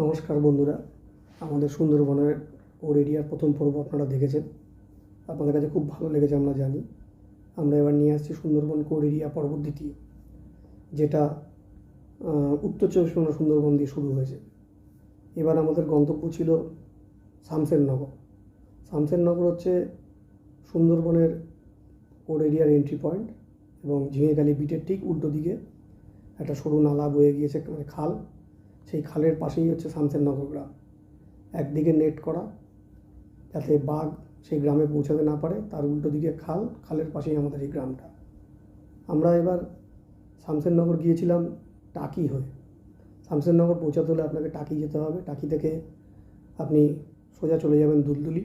নমস্কার বন্ধুরা। আমাদের সুন্দরবনের ওর এরিয়ার প্রথম পর্ব আপনারা দেখেছেন। আপনাদের কাছে খুব ভালো লেগেছে, আমরা জানি। আমরা এবার নিয়ে আসছি সুন্দরবন কোর এরিয়া পর্ব দ্বিতীয় যেটা উত্তর চব্বিশ পরগনা সুন্দরবন দিয়ে শুরু হয়েছে। এবার আমাদের গন্তব্য ছিল শামসেরনগর। শামসেরনগর হচ্ছে সুন্দরবনের কোর এরিয়ার এন্ট্রি পয়েন্ট এবং ঝিঙেখালি বিটের ঠিক উল্টো দিকে একটা সরু নালা বয়ে গিয়েছে মানে খাল। সেই খালের পাশেই হচ্ছে শামসেরনগর গ্রাম একদিকে নেট করা, যাতে বাঘ সেই গ্রামে পৌঁছাতে না পারে, তার উল্টো দিকে খাল, খালের পাশেই আমাদের এই গ্রামটা। আমরা এবার শামসেরনগর গিয়েছিলাম টাকি হয়ে। শামসেরনগর পৌঁছাতে হলে আপনাকে টাকি যেতে হবে। টাকি থেকে আপনি সোজা চলে যাবেন দুলদুলি।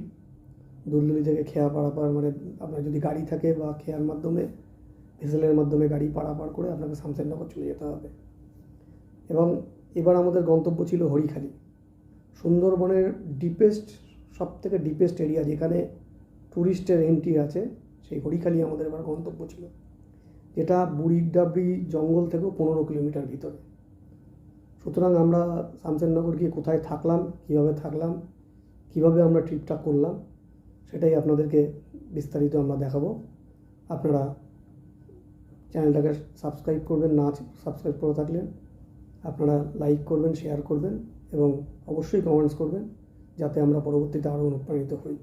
দুলদুলি থেকে খেয়া পারাপার মানে আপনার যদি গাড়ি থাকে বা খেয়ার মাধ্যমে, ভেসেলের মাধ্যমে গাড়ি পারাপার করে আপনাকে শামসেরনগর চলে যেতে হবে। এবং এবার আমাদের গন্তব্য ছিল হরিখালি। সুন্দরবনের ডিপেস্ট সব থেকে ডিপেস্ট এরিয়া যেখানে ট্যুরিস্টের এন্ট্রি আছে, সেই হরিখালি আমাদের এবার গন্তব্য ছিল। যেটা বুড়িডাবড়ি জঙ্গল থেকেও পনেরো কিলোমিটার ভিতরে। সুতরাং আমরা শামসেরনগর গিয়ে কোথায় থাকলাম, কীভাবে থাকলাম, কীভাবে আমরা ট্রিপটা করলাম, সেটাই আপনাদেরকে বিস্তারিত আমরা দেখাবো। আপনারা চ্যানেলটাকে সাবস্ক্রাইব করবেন, না সাবস্ক্রাইব করে থাকলে আপনারা লাইক করবেন শেয়ার করবেন এবং অবশ্যই কমেন্টস করবেন যাতে আমরা পরবর্তীতে আরও অনুপ্রাণিত হই।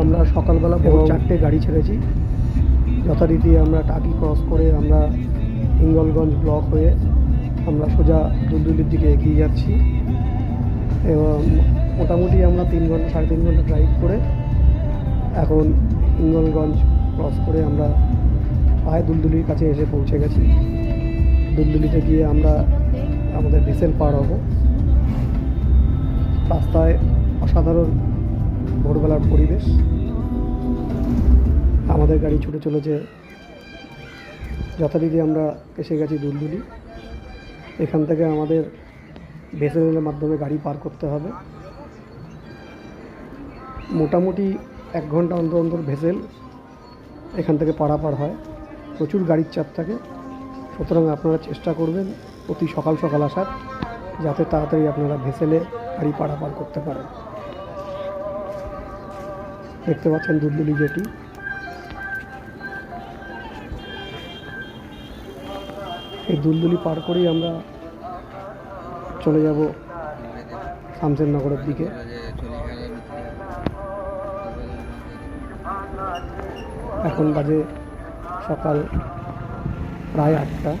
আমরা সকালবেলা ভোর চারটে গাড়ি ছেড়েছি। যথারীতি আমরা টাকি ক্রস করে আমরা হিঙ্গলগঞ্জ ব্লক হয়ে আমরা সোজা দুলদুলির দিকে এগিয়ে যাচ্ছি। এবং মোটামুটি আমরা তিন ঘণ্টা সাড়ে তিন ঘণ্টা ড্রাইভ করে এখন হিঙ্গলগঞ্জ ক্রস করে আমরা প্রায় দুলদুলির কাছে এসে পৌঁছে গেছি। দুলদুলিতে গিয়ে আমরা আমাদের ভেসেল পার হব। রাস্তায় অসাধারণ ভোরবেলার পরিবেশ। আমাদের গাড়ি ছুটে চলেছে। যথারীতি আমরা এসে গেছি দুলদুলি। এখান থেকে আমাদের ভেসেলের মাধ্যমে গাড়ি পার করতে হবে। মোটামুটি এক ঘণ্টা অন্তর অন্তর ভেসেল এখান থেকে পারাপার হয়। প্রচুর গাড়ির চাপ থাকে। সুতরাং আপনারা চেষ্টা করবেন অতি সকাল সকাল আসার, যাতে তাড়াতাড়ি আপনারা ভেসেলে গাড়ি পারাপার করতে পারেন। দেখতে পাচ্ছেন দুলদুলি জেটি। এই দুলদুলি পার করেই আমরা চলে যাব শামসেরনগরের দিকে। এখন বাজে সকাল প্রায় আটটা।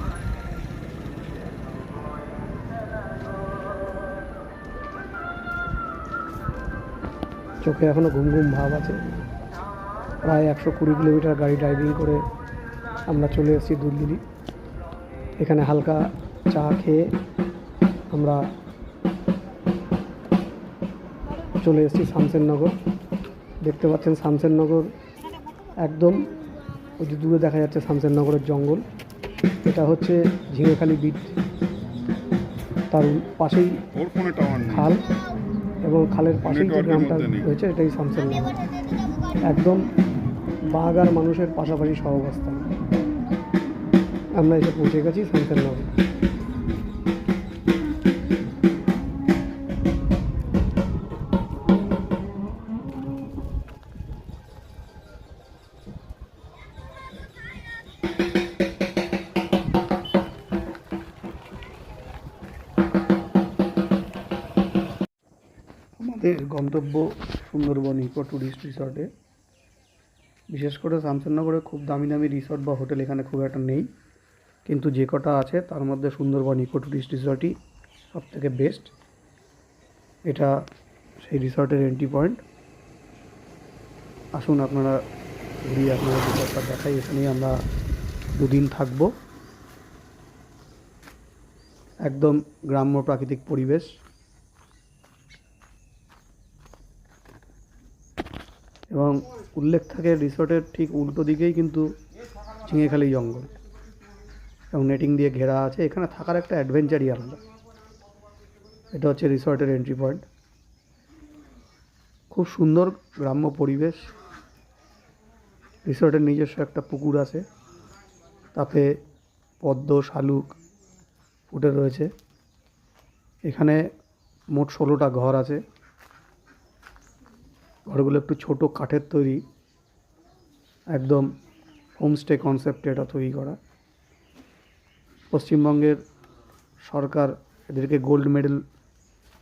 চোখে এখনও ঘুম ঘুম ভাব আছে। প্রায় একশো কুড়ি কিলোমিটার গাড়ি ড্রাইভিং করে আমরা চলে এসেছি দুলদুলি। এখানে হালকা চা খেয়ে আমরা চলে এসেছি শামসেরনগর। দেখতে পাচ্ছেন শামসেরনগর একদম ওই যে দূরে দেখা যাচ্ছে শামসেরনগরের জঙ্গল। এটা হচ্ছে ঝিঙেখালি বিট। তার পাশেই খাল এবং খালের পাশেই যে গ্রামটা রয়েছে এটাই শামসেরনগর একদম বাঘ আর মানুষের পাশাপাশি সহাবস্থান আমরা এসে পৌঁছে গেছি শামসেরনগর গন্তব্য সুন্দরবন ইকো ট্যুরিস্ট রিসর্টে। বিশেষ করে শামসেরনগরে খুব দামি দামি রিসর্ট বা হোটেল এখানে খুব একটা নেই। কিন্তু যে কটা আছে, তার মধ্যে সুন্দরবন ইকো ট্যুরিস্ট রিসর্টই সব থেকে বেস্ট। এটা সেই রিসর্টের এন্ট্রি পয়েন্ট আসুন আপনারা ঘুরিয়ে আপনারা রিসর্টটা দেখাই, এখানেই আমরা দুদিন থাকব। একদম গ্রাম্য প্রাকৃতিক পরিবেশ। এবং উল্লেখ থাকে রিসর্টের ঠিক উল্টো দিকেই কিন্তু চিঙেখালি জঙ্গল। এবং নেটিং দিয়ে ঘেরা আছে। এখানে থাকার একটা অ্যাডভেঞ্চারই আলাদা। এটা হচ্ছে রিসর্টের এন্ট্রি পয়েন্ট খুব সুন্দর গ্রাম্য পরিবেশ। রিসর্টের নিজস্ব একটা পুকুর আছে। তাতে পদ্ম, শালুক ফুটে রয়েছে। এখানে মোট ষোলোটা ঘর আছে। ঘরগুলো একটু ছোট কাঠের তৈরি, একদম হোমস্টে কনসেপ্টে এটা তৈরি করা। পশ্চিমবঙ্গের সরকার এদেরকে গোল্ড মেডেল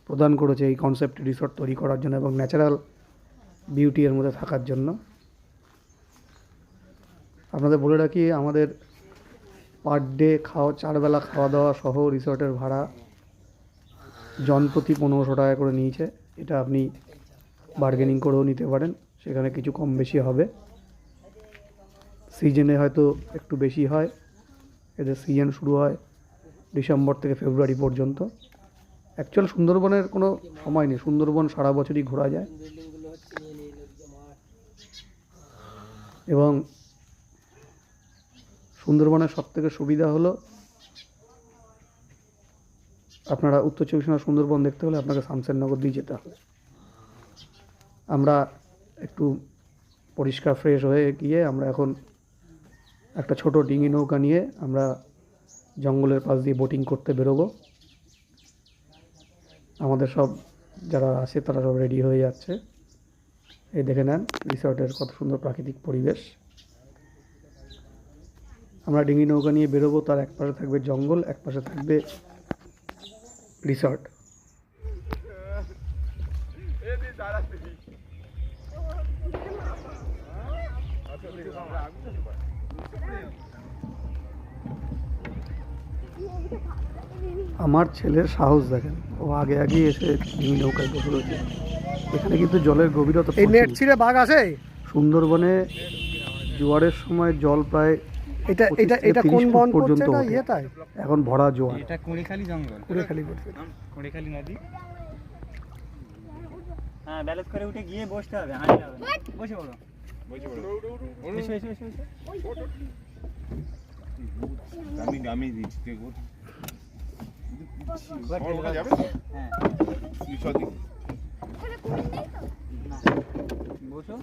প্রদান করেছে এই কনসেপ্ট রিসর্ট তৈরি করার জন্য এবং ন্যাচারাল বিউটি এর মধ্যে থাকার জন্য। আপনাদের বলে রাখি, আমাদের পার ডে খাওয়া, চারবেলা খাওয়া দাওয়া সহ রিসর্টের ভাড়া জন প্রতি পনেরোশো টাকা করে নিয়েছে। এটা আপনি বার্গেনিং করেও নিতে পারেন। সেখানে কিছু কম বেশি হবে। সিজনে হয়তো একটু বেশি হয়। এদের সিজন শুরু হয় ডিসেম্বর থেকে ফেব্রুয়ারি পর্যন্ত। অ্যাকচুয়াল সুন্দরবনের কোনো সময় নেই। সুন্দরবন সারা বছরই ঘোরা যায়। এবং সুন্দরবনের সবথেকে সুবিধা হলো, আপনারা উত্তর চব্বিশ সুন্দরবন দেখতে হলে আপনাকে শামসেরনগর দিয়ে যেতে হবে। আমরা একটু পরিষ্কার ফ্রেশ হয়ে গিয়ে আমরা এখন একটা ছোট ডিঙি নৌকা নিয়ে আমরা জঙ্গলের পাশ দিয়ে বোটিং করতে বেরোবো। আমাদের সব যারা আছে তারা সব রেডি হয়ে যাচ্ছে। এই দেখে নেন রিসর্টের কত সুন্দর প্রাকৃতিক পরিবেশ। আমরা ডিঙি নৌকা নিয়ে বেরোবো, তার এক পাশে থাকবে জঙ্গল, এক পাশে থাকবে রিসর্ট। আমার ছেলের সাহস দেখেন। ও আগে আগে এসে ডিঙি নৌকায় বসে রয়েছে। এখানে কিন্তু জলের গভীরতা এই নেট ছিঁড়ে বাঘ আছে? সুন্দরবনে জোয়ারের সময় জল প্রায় এটা এটা এটা 30 কোন বন পর্যন্ত এখন ভরা জোয়ার। এটা কুড়িখালি জঙ্গল। নদী। হ্যাঁ ব্যালেন্স করে উঠে গিয়ে বসতে হবে। বসে পড়ো। আমি আমি দিচ্ছি তুই কোথায়? এবার তোমার ওখানে যাবে হ্যাঁ তুই সত্যি না বসো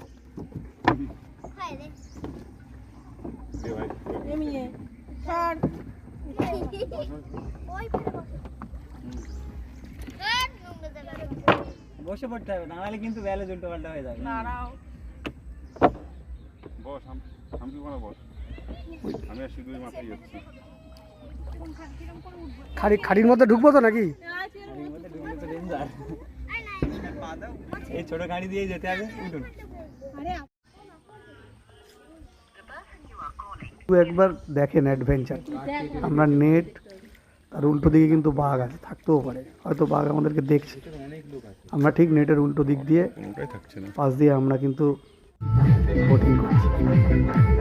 দে ভাই এমিয়ে ছাড় বসে পড়তে হবে দাঁড়ালে কিন্তু ব্যালেন্স উল্টো পাল্টা হয়ে যাবে দাঁড়াও বস আম আমি কোনা বস আমি আর শুধু মাথায় যাচ্ছি। খাড়ি খাড়ির মধ্যে ঢুকবো তো নাকি? গাড়ির মধ্যে ঢুকলে তো ডেঞ্জার এই ছোট গাড়ি দিয়ে যেতে হবে। উঠুন। একটু একবার দেখেন অ্যাডভেঞ্চার আমরা নেট তার উল্টো দিকে কিন্তু বাঘ আছে থাকতেও পারে। হয়তো বাঘ আমাদেরকে দেখছে। আমরা ঠিক নেটের উল্টো দিক দিয়ে কোনোটাই থাকছে না। পাশ দিয়ে আমরা কিন্তু বোটিং করছি তো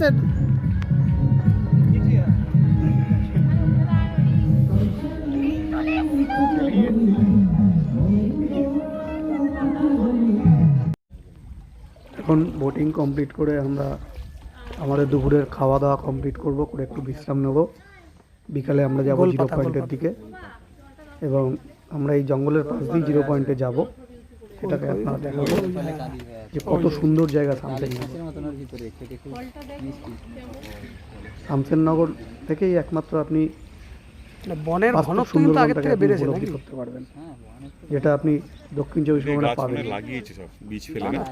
এই আস্তে আস্তে এখন বোটিং কমপ্লিট করে আমরা আমাদের দুপুরের খাওয়া দাওয়া কমপ্লিট করব করে একটু বিশ্রাম নেব। বিকালে আমরা যাব জিরো পয়েন্টের দিকে। এবং আমরা এই জঙ্গলের পাশ দিয়ে জিরো পয়েন্টে যাব। সেটাকে আপনারা দেখাবো যে কত সুন্দর জায়গা মিষ্টি। শামসেরনগর থেকেই একমাত্র আপনি বনের ঘনত্ব কিন্তু আগের থেকে বেড়েছে নাকি? করতে পারবেন। হ্যাঁ যেটা আপনি দক্ষিণ চব্বিশ পরগনা পাবেন। মানে লাগিয়েছে সব বীজ ফেলে হয়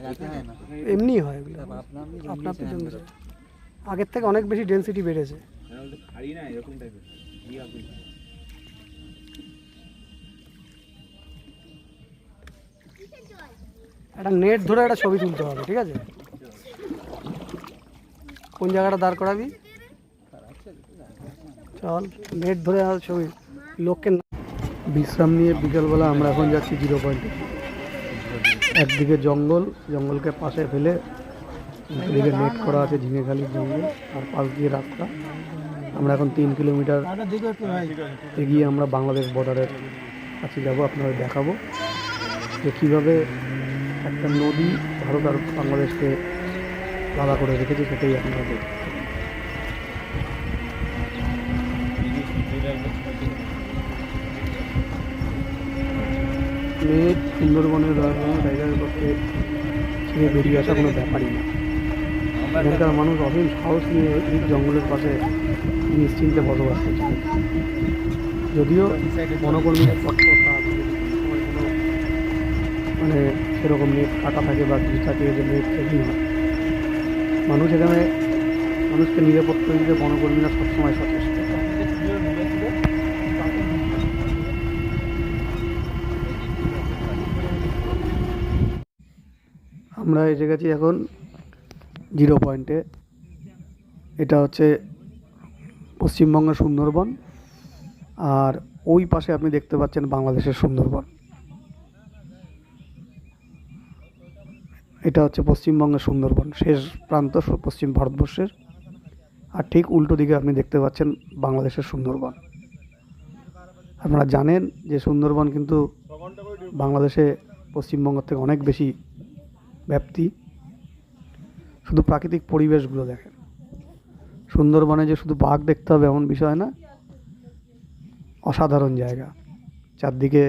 এমনি হয় এগুলো। আপনার জন্মেছে আগের থেকে অনেক বেশি ডেনসিটি বেড়েছে। খাড়ি না এরকম টাইপের একটা নেট ধরে একটা ছবি তুলতে হবে, ঠিক আছে? কোন জায়গাটা দাঁড় করাবি? চল নেট ধরে ছবি, লোককে বিশ্রাম নিয়ে বিকেলবেলা আমরা এখন যাচ্ছি জিরো পয়েন্টে একদিকে জঙ্গল, জঙ্গলকে পাশে ফেলে এদিকে নেট করা আছে ঝিঙেখালির জঙ্গল, আর পাশ দিয়ে রাস্তা। আমরা এখন তিন কিলোমিটার এগিয়ে আমরা বাংলাদেশ বর্ডারের কাছে যাব, আপনাদের দেখাবো যে কীভাবে একটা নদী ভারত আর বাংলাদেশকে আলাদা করে রেখেছে সেটাই আপনারা দেখবেন মেয়ে সুন্দরবনের টাইগার করতে ছেড়ে বেরিয়ে আসা কোনো ব্যাপারই না। এখানকার মানুষ অসীম সাহস নিয়ে এই জঙ্গলের পাশে নিশ্চিন্তে বসবাস করছে যদিও তৎপরতা আছে মানে সেরকম নেট কাটা থাকে বা কিছু থাকে যে নেট চেকিং হয়। মানুষ এখানে মানুষকে নিরাপত্তা দিতে বনকর্মীরা সবসময় সচেষ্ট। আমরা এসে গেছি এখন জিরো পয়েন্টে। এটা হচ্ছে পশ্চিমবঙ্গের সুন্দরবন। আর ওই পাশে আপনি দেখতে পাচ্ছেন বাংলাদেশের সুন্দরবন। এটা হচ্ছে পশ্চিমবঙ্গের সুন্দরবন। শেষ প্রান্ত পশ্চিম ভারতবর্ষের। আর ঠিক উল্টো দিকে আপনি দেখতে পাচ্ছেন বাংলাদেশের সুন্দরবন। আপনারা জানেন যে সুন্দরবন কিন্তু বাংলাদেশে পশ্চিমবঙ্গ থেকে অনেক বেশি ব্যাপ্তি। শুধু প্রাকৃতিক পরিবেশগুলো দেখেন। সুন্দরবনে যে শুধু বাঘ দেখতে হবে এমন বিষয় না, অসাধারণ জায়গা। চারদিকে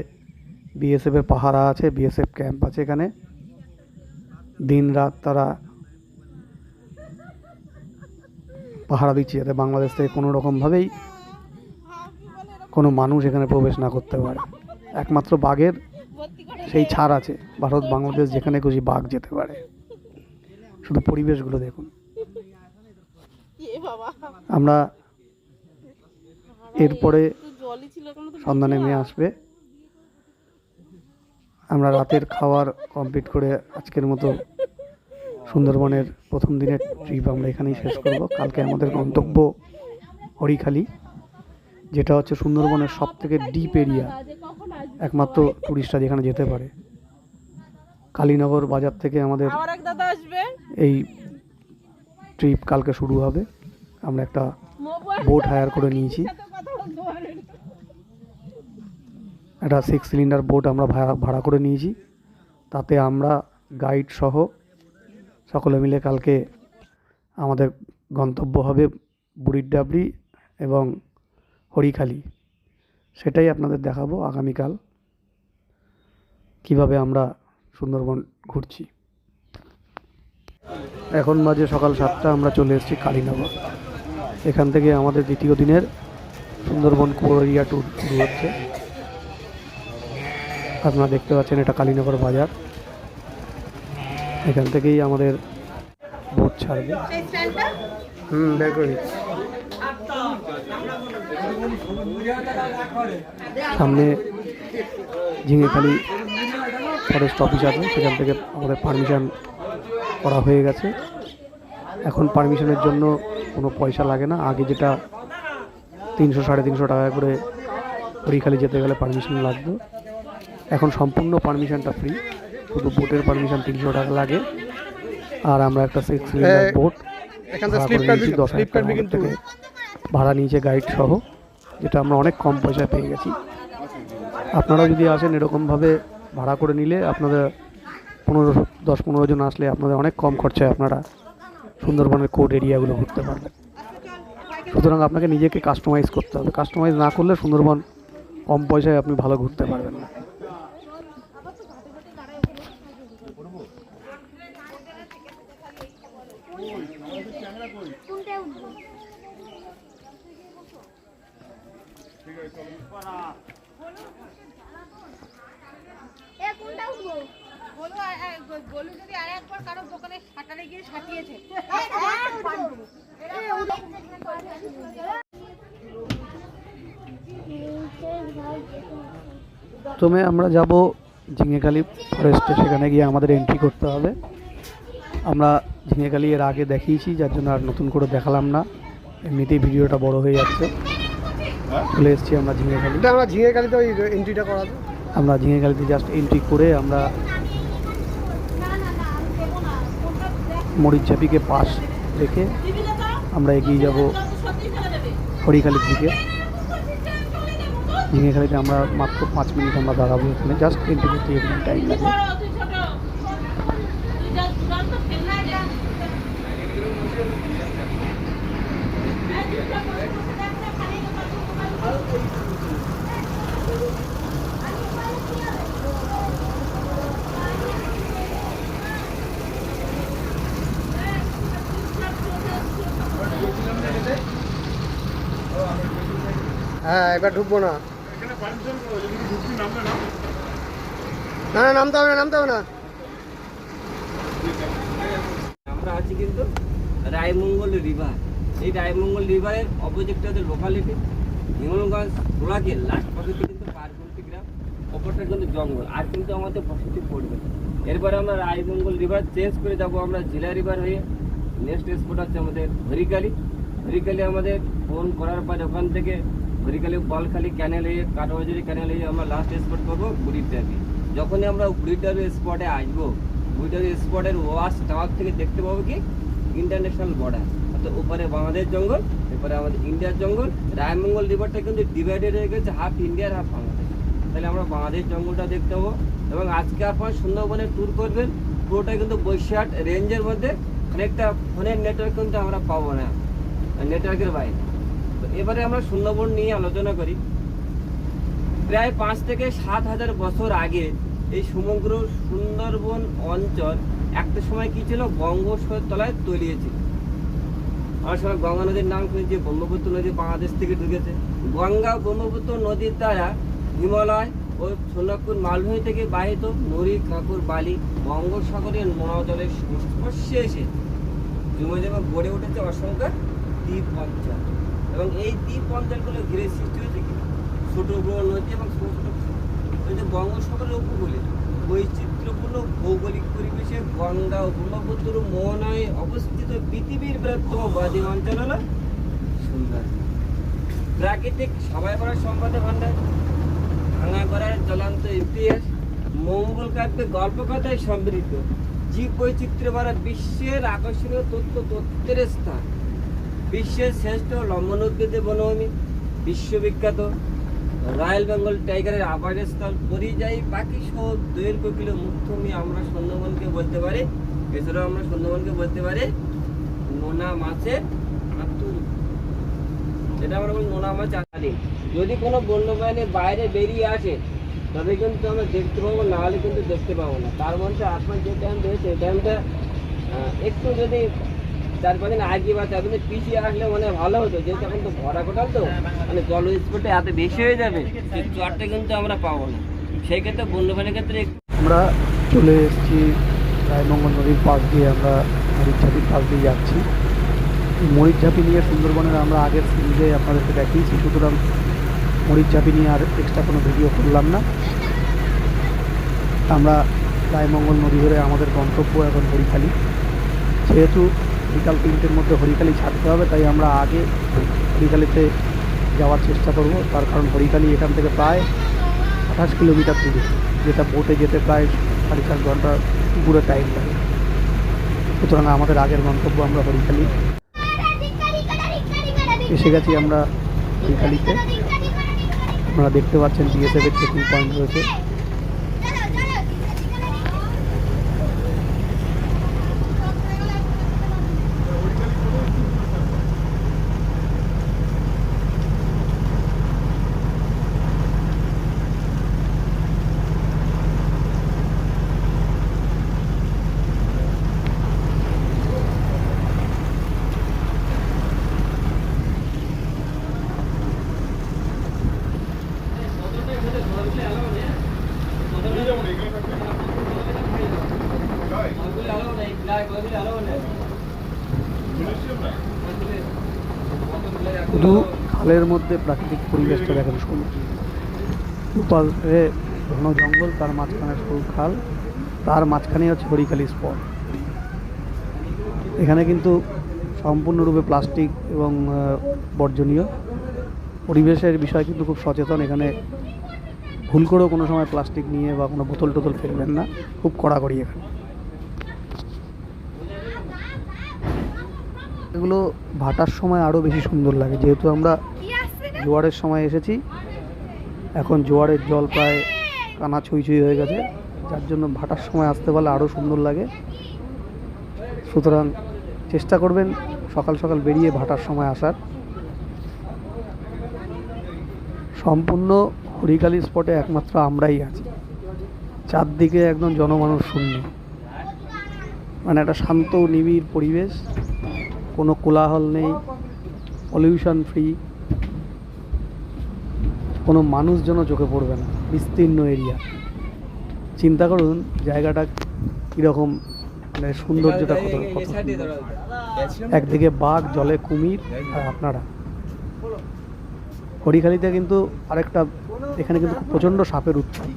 বিএসএফের পাহারা আছে বিএসএফ ক্যাম্প আছে এখানে। দিন রাত তারা পাহারা দিচ্ছে যাতে বাংলাদেশ থেকে কোনো রকমভাবেই কোনো মানুষ এখানে প্রবেশ না করতে পারে। একমাত্র বাঘের সেই ছাড় আছে। ভারত বাংলাদেশ যেখানে খুশি বাঘ যেতে পারে। শুধু পরিবেশগুলো দেখুন। আমরা এরপরে সন্ধানে নেমে আসবে। আমরা রাতের খাওয়ার কমপ্লিট করে আজকের মতো সুন্দরবনের প্রথম দিনের ট্রিপ আমরা এখানেই শেষ করব। কালকে আমাদের গন্তব্য হরিখালি যেটা হচ্ছে সুন্দরবনের সব থেকে ডিপ এরিয়া একমাত্র টুরিস্টরা যেখানে যেতে পারে। কালীনগর বাজার থেকে আমাদের এই ট্রিপ কালকে শুরু হবে। আমরা একটা বোট হায়ার করে নিয়েছি। একটা সিক্স সিলিন্ডার বোট আমরা ভাড়া ভাড়া করে নিয়েছি। তাতে আমরা গাইড সহ সকলে মিলে কালকে আমাদের গন্তব্য হবে বুড়ির ডাবরি এবং হরিখালি। সেটাই আপনাদের দেখাবো আগামীকাল। কীভাবে আমরা সুন্দরবন ঘুরছি। এখন বাজে সকাল সাতটা, আমরা চলে এসেছি কালীনগর। এখান থেকে আমাদের দ্বিতীয় দিনের সুন্দরবন কোরিয়া ট্যুর শুরু হচ্ছে। আপনারা দেখতে পাচ্ছেন এটা কালীনগর বাজার। এখান থেকেই আমাদের বোট ছাড়বে। হুম, বের সামনে ঝিঙেখালি ফরেস্ট অফিস আছে, সেখান থেকে আমাদের পারমিশন করা হয়ে গেছে। এখন পারমিশনের জন্য কোনো পয়সা লাগে না। আগে যেটা তিনশো, সাড়ে তিনশো টাকা করে হরিখালি যেতে গেলে পারমিশন লাগতো এখন সম্পূর্ণ পারমিশনটা ফ্রি শুধু বোটের পারমিশন তিনশো টাকা লাগে। আর আমরা একটা সিক্স বোট ভাড়া দশ হাজার থেকে। ভাড়া নিয়েছে গাইড সহ যেটা আমরা অনেক কম পয়সায় পেয়ে গেছি। আপনারা যদি আসেন এরকমভাবে ভাড়া করে নিলে আপনাদের পনেরো দশ পনেরো জন আসলে আপনাদের অনেক কম খরচায় আপনারা সুন্দরবনের কোড এরিয়াগুলো ঘুরতে পারবেন। সুতরাং আপনাকে নিজেকে কাস্টমাইজ করতে হবে। কাস্টমাইজ না করলে সুন্দরবন কম পয়সায় আপনি ভালো ঘুরতে পারবেন না বলো আর- আর বলু যদি আর একবার কারও দোকানে সাঁটারে গিয়ে সাটিয়েছে প্রথমে আমরা যাব ঝিঙেখালি ফরেস্টে সেখানে গিয়ে আমাদের এন্ট্রি করতে হবে। আমরা ঝিঙেখালি এর আগে দেখিয়েছি যার জন্য আর নতুন করে দেখালাম না। এমনিতেই ভিডিওটা বড় হয়ে যাচ্ছে। চলে এসেছি আমরা ঝিঙেখালি। এটা আমরা ঝিঙে কালিতে ওই এন্ট্রিটা করা আমরা ঝিঙেখালিতে জাস্ট এন্ট্রি করে আমরা মরিচঝাপিকে পাশ রেখে আমরা এগিয়ে যাব হরিখালির দিকে। ঝিঙেখালিতে আমরা মাত্র পাঁচ মিনিট আমরা দাঁড়াবো এখানে। জাস্ট এন্ট্রি করতে এখানে টাইম লাগে। হ্যাঁ একবার ঢুকবো না। না? না নামতে হবে না নামতে হবে না। আমরা আছি কিন্তু রায়মঙ্গল রিভার। এই রায়মঙ্গল রিভারের অপোজিটটা হচ্ছে লোকালিটি হিঙ্গলগঞ্জ গোলাকে লাস্ট পদ্ধতি কিন্তু পার্বতী গ্রাম অপরটা কিন্তু জঙ্গল। আর কিন্তু আমাদের বসতি পড়বে। এরপরে আমরা রায়মঙ্গল রিভার চেঞ্জ করে যাব আমরা জেলা রিভার হয়ে। নেক্সট স্পট হচ্ছে আমাদের হরিকালি। হরিকালি আমাদের ফোন করার পর ওখান থেকে হরিকালি বলখালি, ক্যানেল হয়ে কাটোয়াজুরি ক্যানেল হয়ে আমরা লাস্ট স্পট করব বুড়িটাবি যখনই আমরা বুড়িটাবি স্পটে আসব বুড়িটাবি স্পটের ওয়াশ টাওয়ার থেকে দেখতে পাবো কি? ইন্টারন্যাশনাল বর্ডার অর্থাৎ উপরে বাংলাদেশ জঙ্গল এরপরে আমাদের ইন্ডিয়ার জঙ্গল। রায়মঙ্গল রিভারটা কিন্তু ডিভাইডেড হয়ে গেছে হাফ ইন্ডিয়ার হাফ বাংলাদেশ। তাহলে আমরা বাংলাদেশ জঙ্গলটা দেখতে পাবো। এবং আজকে আপনার সুন্দরবনে ট্যুর করবেন, পুরোটা কিন্তু বৈশাট রেঞ্জের মধ্যে। অনেকটা ফোনের নেটওয়ার্ক কিন্তু আমরা পাবো না। নেটওয়ার্কের বাইরে। তো এবারে আমরা সুন্দরবন নিয়ে আলোচনা করি। প্রায় পাঁচ থেকে সাত হাজার বছর আগে এই সমগ্র সুন্দরবন অঞ্চল একটা সময় কি ছিল? বঙ্গোপসাগর তলায় তলিয়েছিল আমার সময় গঙ্গা নদীর নাম শুনেছি, ব্রহ্মপুত্র নদী বাংলাদেশ থেকে ঢুকেছে। গঙ্গা ব্রহ্মপুত্র নদীর দ্বারা হিমালয় ও সোনাপুর মালভূমি থেকে বাহিত নড়ি কাকুর, বালি বঙ্গোপসাগরের নোনা জলের সংস্পর্শে এসে জমে জমে গড়ে উঠেছে অসংখ্য দ্বীপ অঞ্চল। এবং এই দ্বীপ অঞ্চলগুলো ঘিরে সৃষ্টি হয়েছে কি ছোট, বড় নদী এবং ছোট। ছোট যে বঙ্গোপসাগরের উপকূলে বৈচিত্র্যপূর্ণ ভৌগোলিক পরিবেশে গঙ্গা ও ব্রহ্মপুত্র, মোহনায় অবস্থিত পৃথিবীর বৃহত্তম বাদী অঞ্চল হলো সুন্দর। প্রাকৃতিক সবাই করার সম্পদে ভান্ডার ভাঙা করার জ্বলন্ত ইতিহাস, মঙ্গল কাব্যে গল্পকথায় সমৃদ্ধ। জীব বৈচিত্র্য বিশ্বের আকর্ষণীয় তথ্য তথ্যের স্থান। বিশ্বের শ্রেষ্ঠ লম্বন উদ্ভিদে বনভূমি, বিশ্ববিখ্যাত রয়্যাল বেঙ্গল টাইগারের আবাসস্থল পরিযায়ী পাখি সহ দৈর্ঘ্য কিলো মুক্তমি আমরা সুন্দরবনকে বলতে পারি। এছাড়াও আমরা সুন্দরবনকে বলতে পারি নোনা মাছের আতুর যেটা আমরা বলি নোনা মাছ আদি যদি কোনো বন্যপ্রাণী বাইরে বেরিয়ে আসে, তবে কিন্তু আমরা দেখতে পাবো, না হলে কিন্তু দেখতে পাবো না। তার মধ্যে আপনার যে ড্যাম রয়েছে ড্যামটা একটু যদি চার পাঁচ দিন আগে বা চার দিন পিছিয়ে আসলে মানে ভালো হতো। যেহেতু এখন তো ভরা কোটাল তো মানে জল স্পটে এত বেশি হয়ে যাবে, সেই চরটা কিন্তু আমরা পাবো না। সেই ক্ষেত্রে বন্যপ্রাণীর ক্ষেত্রে আমরা চলে এসেছি রায়মঙ্গল নদীর পাশ দিয়ে, আমরা মরিচঝাপির পাশ দিয়ে যাচ্ছি। এই মরিচঝাপি নিয়ে সুন্দরবনের আমরা আগের সিরিজে আপনাদেরকে দেখিয়েছি, সুতরাং মরিচঝাপি নিয়ে আর এক্সট্রা কোনো ভিডিও করলাম না। আমরা রায়মঙ্গল নদী ধরে আমাদের গন্তব্য এখন হরিখালি। যেহেতু বিকাল তিনটের মধ্যে হরিখালি ছাড়তে হবে, তাই আমরা আগে হরিখালিতে যাওয়ার চেষ্টা করব। তার কারণ হরিখালি এখান থেকে প্রায় আঠাশ কিলোমিটার দূরে, যেটা বোটে যেতে প্রায় সাড়ে চার ঘণ্টা পুরো টাইম লাগে। সুতরাং আমাদের আগের গন্তব্য আমরা হরিখালি। এসে গেছি আমরা হরিখালিতে। আপনারা দেখতে পাচ্ছেন বিএসএফ এর চেকিং পয়েন্ট রয়েছে দু খালের মধ্যে প্রাকৃতিক পরিবেশটা দেখেন সুন্দর। দুপাশে ঘন জঙ্গল, তার মাঝখানে সরু খাল, তার মাঝখানে হচ্ছে হরিখালি স্পট। এখানে কিন্তু সম্পূর্ণরূপে প্লাস্টিক এবং বর্জনীয়। পরিবেশের বিষয়ে কিন্তু খুব সচেতন। এখানে ভুল করেও কোনো সময় প্লাস্টিক নিয়ে বা কোনো বোতল টোতল ফেলবেন না। খুব কড়াকড়ি এখানে। এগুলো ভাটার সময় আরও বেশি সুন্দর লাগে। যেহেতু আমরা জোয়ারের সময় এসেছি। এখন জোয়ারের জল প্রায় কানা ছুঁই ছুঁই হয়ে গেছে। যার জন্য ভাটার সময় আসতে পারলে আরও সুন্দর লাগে। সুতরাং চেষ্টা করবেন সকাল সকাল বেরিয়ে ভাটার সময় আসার। সম্পূর্ণ হরিকালি স্পটে একমাত্র আমরাই আছি। চারদিকে একদম জনমানুষ শূন্য। মানে একটা শান্ত, নিবিড় পরিবেশ। কোনো কোলাহল নেই। পলিউশন ফ্রি কোনো মানুষজন চোখে পড়বে না, বিস্তীর্ণ এরিয়া চিন্তা করুন, জায়গাটা কীরকম মানে সৌন্দর্যটা কত কত একদিকে বাঘ, জলে কুমির আর আপনারা। হরিখালিতে কিন্তু আরেকটা, এখানে কিন্তু প্রচণ্ড সাপের উৎপাত।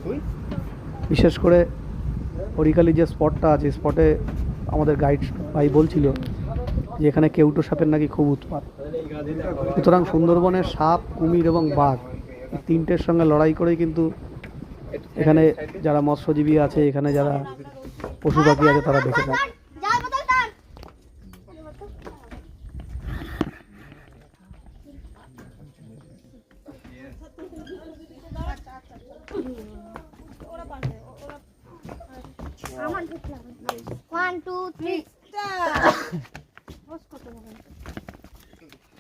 বিশেষ করে হরিখালি যে স্পটটা আছে স্পটে আমাদের গাইড ভাই বলছিল যে এখানে কেউটো সাপের নাকি খুব উৎপাত। সুতরাং সুন্দরবনের সাপ, কুমির এবং বাঘ তিনটের সঙ্গে লড়াই করে কিন্তু এখানে যারা মৎস্যজীবী আছে, এখানে যারা পশু পাখি আছে, তারা বেঁচে থাকে যাও বোতল টান আমার ওয়ান টু থ্রি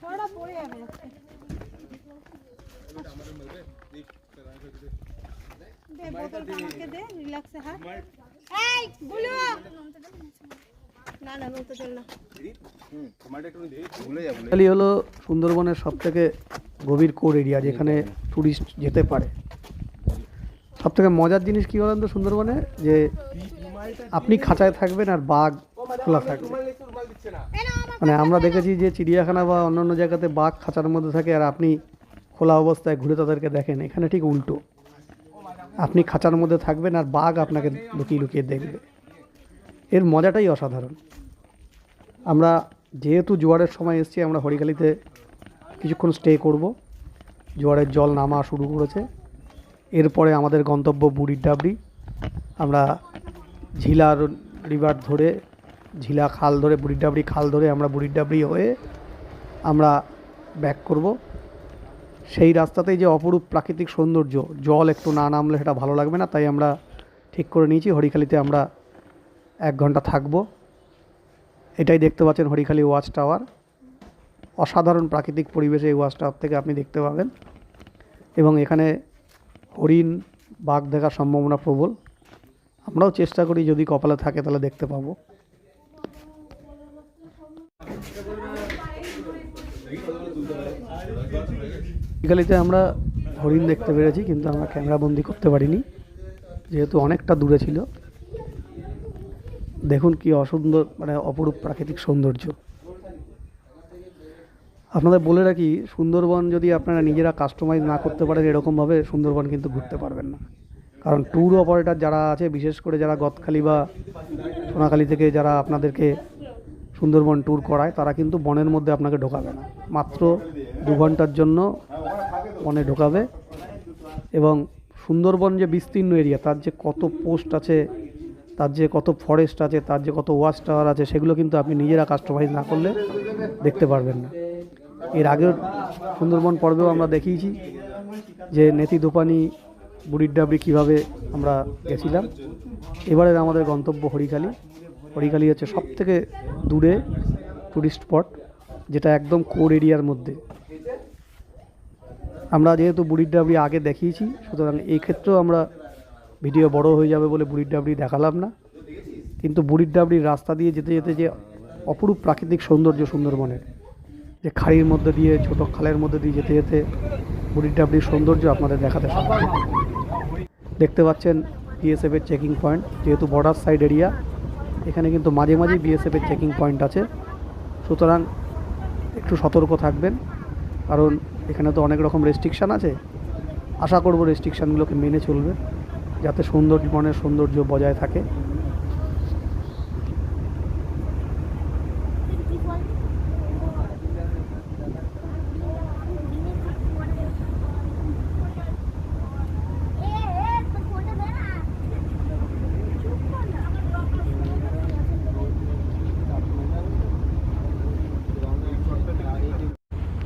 ওরা পড়ে যাবে দে বোতলটা আমাকে দে রিল্যাক্সে হাত এই গুলো না না নৌতো চল না হরিখালি হলো সুন্দরবনের সব থেকে গভীর কোর এরিয়া যেখানে ট্যুরিস্ট যেতে পারে। সব থেকে মজার জিনিস কী বলেন তো সুন্দরবনে? যে আপনি খাঁচায় থাকবেন আর বাঘ খোলা থাকবে। মানে আমরা দেখেছি যে চিড়িয়াখানা বা অন্যান্য জায়গাতে বাঘ খাঁচার মধ্যে থাকে আর আপনি খোলা অবস্থায় ঘুরে তাদেরকে দেখেন। এখানে ঠিক উল্টো। আপনি খাঁচার মধ্যে থাকবেন আর বাঘ আপনাকে লুকিয়ে লুকিয়ে দেখবে। এর মজাটাই অসাধারণ। আমরা যেহেতু জোয়ারের সময় এসেছি, আমরা হরিখালিতে কিছুক্ষণ স্টে করব। জোয়ারের জল নামা শুরু করেছে। এরপরে আমাদের গন্তব্য বুড়ির ডাবরি আমরা ঝিলার রিভার ধরে, ঝিলা খাল ধরে, বুড়ির ডাবরি খাল ধরে আমরা বুড়ির ডাবরি হয়ে আমরা ব্যাক করব। সেই রাস্তাতেই যে অপরূপ প্রাকৃতিক সৌন্দর্য, জল একটু না নামলে সেটা ভালো লাগবে না, তাই আমরা ঠিক করে নিয়েছি। হরিখালিতে আমরা এক ঘণ্টা থাকব। এটাই দেখতে পাচ্ছেন হরিখালি ওয়াচ টাওয়ার। অসাধারণ প্রাকৃতিক পরিবেশে এই ওয়াচ টাওয়ার থেকে আপনি দেখতে পাবেন। এবং এখানে হরিণ বাঘ দেখার সম্ভাবনা প্রবল। আমরাও চেষ্টা করি যদি কপালে থাকে তাহলে দেখতে পাবো। হরিখালিতে আমরা হরিণ দেখতে পেরেছি, কিন্তু আমরা ক্যামেরাবন্দি করতে পারিনি। যেহেতু অনেকটা দূরে ছিল। দেখুন কি অসুন্দর মানে অপরূপ প্রাকৃতিক সৌন্দর্য। আপনাদের বলে রাখি, সুন্দরবন যদি আপনারা নিজেরা কাস্টমাইজ না করতে পারেন, এরকমভাবে সুন্দরবন কিন্তু ঘুরতে পারবেন না। কারণ ট্যুর অপারেটর যারা আছে, বিশেষ করে যারা গদখালি বা সোনাখালি থেকে যারা আপনাদেরকে সুন্দরবন ট্যুর করায়, তারা কিন্তু বনের মধ্যে আপনাকে ঢোকাবে না। মাত্র দু ঘণ্টার জন্য বনে ঢোকাবে এবং সুন্দরবন যে বিস্তীর্ণ এরিয়া তার যে কত পোস্ট আছে তার যে কত ফরেস্ট আছে, তার যে কত ওয়াচ টাওয়ার আছে, সেগুলো কিন্তু আপনি নিজেরা কাস্টমাইজ না করলে দেখতে পারবেন না। এর আগের সুন্দরবন পর্বেও আমরা দেখিয়েছি যে নেতি দোপানি বুড়ির ডাবরি কীভাবে আমরা গেছিলাম। এবারের আমাদের গন্তব্য হরিখালি। হরিখালি হচ্ছে সব থেকে দূরে টুরিস্ট স্পট যেটা একদম কোর এরিয়ার মধ্যে। আমরা যেহেতু বুড়ির ডাবরি আগে দেখিয়েছি, সুতরাং এই ক্ষেত্রেও আমরা ভিডিও বড় হয়ে যাবে বলে বুড়ির ডাবরি দেখালাম না। কিন্তু বুড়ির ডাবরির রাস্তা দিয়ে যেতে যেতে যে অপরূপ প্রাকৃতিক সৌন্দর্য সুন্দরবনের, যে খাড়ির মধ্যে দিয়ে, ছোট খালের মধ্যে দিয়ে যেতে যেতে বুড়ির ডাবরির সৌন্দর্য আপনাদের দেখাতে দেখতে পাচ্ছেন বিএসএফের চেকিং পয়েন্ট যেহেতু বর্ডার সাইড এরিয়া এখানে কিন্তু মাঝে মাঝে বিএসএফের চেকিং পয়েন্ট আছে। সুতরাং একটু সতর্ক থাকবেন, কারণ এখানে তো অনেক রকম রেস্ট্রিকশান আছে। আশা করব রেস্ট্রিকশানগুলোকে মেনে চলবে। যাতে সৌন্দর্যবনের সৌন্দর্য বজায় থাকে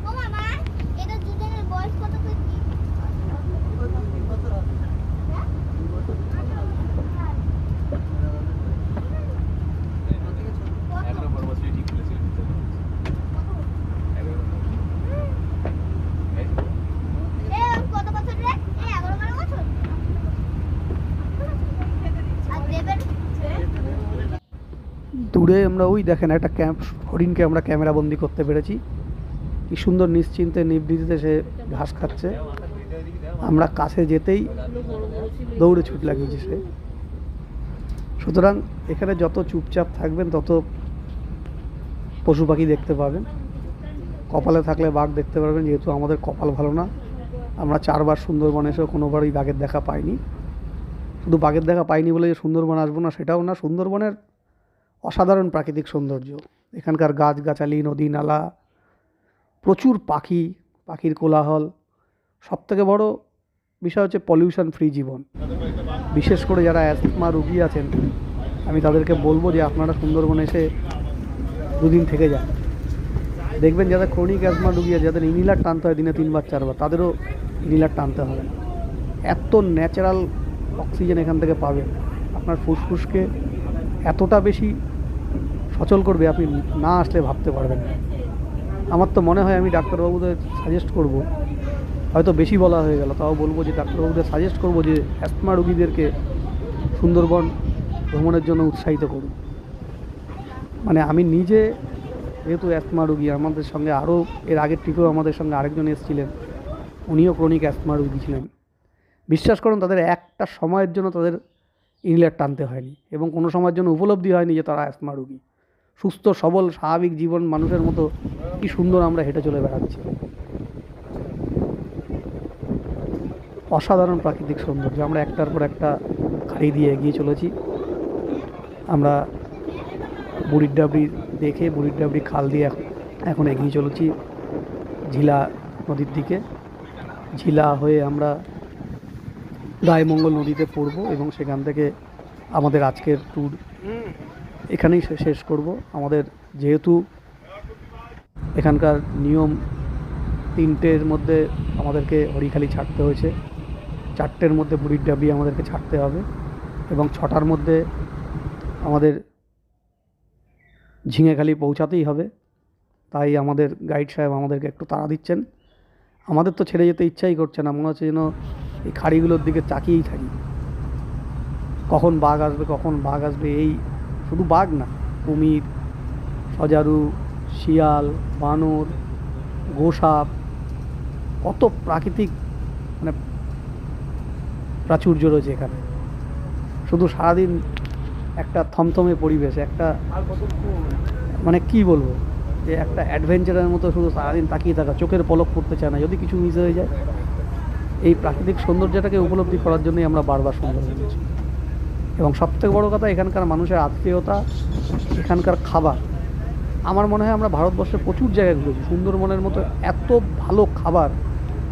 ও মামা এটা দুজনের বয়স দূরে আমরা ওই দেখেন একটা ক্যাম্প হরিণকে আমরা ক্যামেরা বন্দি করতে পেরেছি। কি সুন্দর নিশ্চিন্তে নিবৃত্তিতে সে ঘাস খাচ্ছে। আমরা কাছে যেতেই দৌড়ে ছুট লাগিয়েছে সে। সুতরাং এখানে যত চুপচাপ থাকবেন, তত পশু পাখি দেখতে পাবেন। কপালে থাকলে বাঘ দেখতে পারবেন, যেহেতু আমাদের কপাল ভালো না। আমরা চারবার সুন্দরবন এসেও কোনোবারই বাঘের দেখা পাইনি। শুধু বাঘের দেখা পাইনি বলে যে সুন্দরবন আসব না, সেটাও না। সুন্দরবনের অসাধারণ প্রাকৃতিক সৌন্দর্য। এখানকার গাছগাছালি, নদী, নালা, প্রচুর পাখি, পাখির কোলাহল। সবথেকে বড় বিষয় হচ্ছে পলিউশন ফ্রি জীবন। বিশেষ করে যারা অ্যাসমা রুগী আছেন, আমি তাদেরকে বলব যে আপনারা সুন্দরবন এসে দুদিন থেকে যান। দেখবেন যাদের ক্রনিক অ্যাসমা রুগী আছে, যাদের ইনহিলার টানতে হয় দিনে তিনবার, চারবার, তাদেরও ইনহিলার টানতে হবে না। এত ন্যাচারাল অক্সিজেন এখান থেকে পাবেন। আপনার ফুসফুসকে এতটা বেশি সচল করবে আপনি না আসলে ভাবতে পারবেন না। আমার তো মনে হয় আমি ডাক্তারবাবুদের সাজেস্ট করব। হয়তো বেশি বলা হয়ে গেল, তাও বলব যে ডাক্তারবাবুদের সাজেস্ট করব যে অ্যাসমা রুগীদেরকে সুন্দরবন ভ্রমণের জন্য উৎসাহিত করুন। মানে আমি নিজে যেহেতু অ্যাসমা রুগী, আমাদের সঙ্গে আরও এর আগের ট্রিপেও আমাদের সঙ্গে আরেকজন এসেছিলেন, উনিও ক্রনিক অ্যাসমা রুগী ছিলেন। বিশ্বাস করুন, তাদের একটা সময়ের জন্য তাদের ইনলেট টানতে হয়নি এবং কোনো সময়ের জন্য উপলব্ধি হয়নি যে তারা অ্যাসমা রুগী। সুস্থ, সবল, স্বাভাবিক জীবন মানুষের মতো কি সুন্দর আমরা হেঁটে চলে বেড়াচ্ছি। অসাধারণ প্রাকৃতিক সৌন্দর্য, আমরা একটার পর একটা খাড়ি দিয়ে এগিয়ে চলেছি। আমরা বুড়ির ডাবড়ি দেখে, বুড়ির ডাবড়ি খাল দিয়ে এখন এগিয়ে চলেছি ঝিলা নদীর দিকে। ঝিলা হয়ে আমরা রায়মঙ্গল নদীতে পড়ব এবং সেখান থেকে আমাদের আজকের ট্যুর এখানেই শেষ করব। আমাদের যেহেতু এখানকার নিয়ম তিনটের মধ্যে আমাদেরকে হরিখালি ছাড়তে হয়েছে। চারটের মধ্যে বুড়ির ডাবি আমাদেরকে ছাড়তে হবে এবং ছটার মধ্যে আমাদের ঝিঙেখালি পৌঁছাতেই হবে। তাই আমাদের গাইড সাহেব আমাদেরকে একটু তাড়া দিচ্ছেন। আমাদের তো ছেড়ে যেতে ইচ্ছাই করছে না, মনে হচ্ছে যেন এই খাড়িগুলোর দিকে তাকিয়েই থাকি। কখন বাঘ আসবে, কখন বাঘ আসবে, এই শুধু বাঘ না, কুমির, সজারু, শিয়াল, বানর, গোসাপ, কত প্রাকৃতিক মানে প্রাচুর্য রয়েছে এখানে। শুধু সারাদিন একটা থমথমে পরিবেশ, একটা মানে কি বলব, যে একটা অ্যাডভেঞ্চারের মতো শুধু সারাদিন তাকিয়ে থাকা, চোখের পলক পড়তে চায় না, যদি কিছু মিস হয়ে যায়, এই প্রাকৃতিক সৌন্দর্যটাকে উপলব্ধি করার জন্যই আমরা বারবার সুন্দর হয়েছি এবং সবথেকে বড় কথা, এখানকার মানুষের আত্মীয়তা, এখানকার খাবার। আমার মনে হয় আমরা ভারতবর্ষের প্রচুর জায়গায় ঘুরেছি। সুন্দরবনের মতো এত ভালো খাবার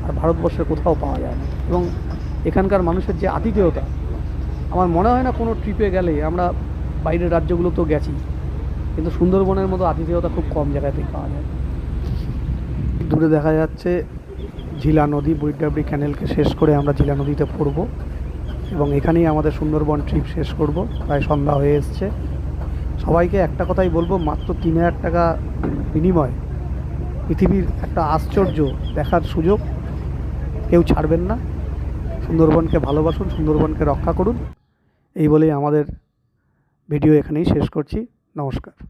আর ভারতবর্ষে কোথাও পাওয়া যায় না। এবং এখানকার মানুষের যে আতিথেয়তা, আমার মনে হয় না কোনো ট্রিপে গেলে আমরা বাইরের রাজ্যগুলোতেও গেছি, কিন্তু সুন্দরবনের মতো আতিথেয়তা খুব কম জায়গাতেই পাওয়া যায়। দূরে দেখা যাচ্ছে, ঝিলা নদী বৈডাবড়ি ক্যানেলকে শেষ করে আমরা ঝিলা নদীতে পড়ব। এবং এখানেই আমাদের সুন্দরবন ট্রিপ শেষ করব। প্রায় সন্ধ্যা হয়ে এসছে। সবাইকে একটা কথাই বলব, মাত্র তিন হাজার টাকা বিনিময় পৃথিবীর একটা আশ্চর্য দেখার সুযোগ। কেউ ছাড়বেন না। সুন্দরবনকে ভালোবাসুন, সুন্দরবনকে রক্ষা করুন। এই বলেই আমাদের ভিডিও এখানেই শেষ করছি। নমস্কার।